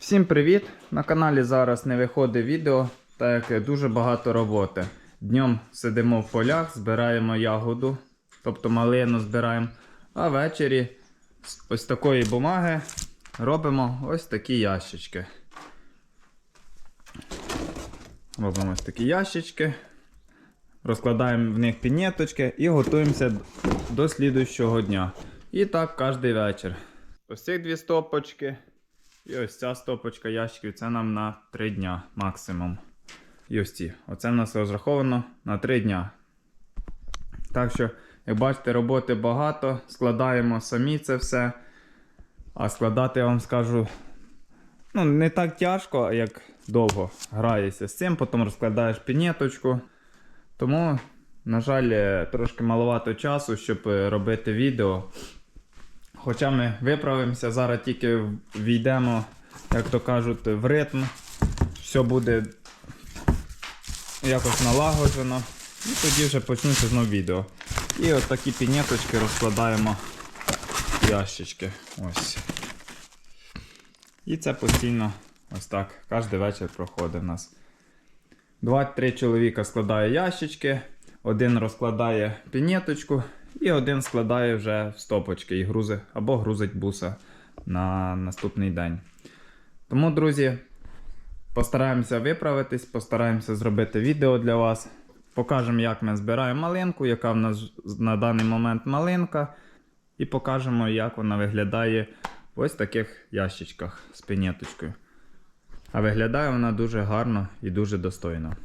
Всім привіт! На каналі зараз не виходить відео, так як дуже багато роботи. Днем сидимо в полях, збираємо ягоду, тобто малину збираємо, а ввечері з ось такої бумаги робимо ось такі ящички. Робимо ось такі ящички, розкладаємо в них пінеточки і готуємося до слідуючого дня. І так кожен вечір. Ось ці дві стопочки. І ось ця стопочка ящиків це нам на 3 дня максимум. І ось ці. Оце в нас розраховано на 3 дня. Так що, як бачите, роботи багато, складаємо самі це все. А складати я вам скажу, ну, не так тяжко, як довго граєшся з цим, потім розкладаєш пінеточку. Тому, на жаль, е, трошки маловато часу, щоб е, робити відео. Хоча ми виправимося, зараз тільки війдемо, як то кажуть, в ритм. Все буде якось налагоджено. І тоді вже почнуться знов відео. І от такі пінеточки розкладаємо в ящички. Ось. І це постійно ось так. Кожен вечір проходить у нас. Два-три чоловіка складає ящички, один розкладає пінеточку, і один складає вже в стопочки і грузить або грузить буса на наступний день. Тому, друзі, постараємося виправитись, постараємося зробити відео для вас. Покажемо, як ми збираємо малинку, яка в нас на даний момент малинка. І покажемо, як вона виглядає в ось таких ящичках з пінеточкою. А виглядає вона дуже гарно і дуже достойно.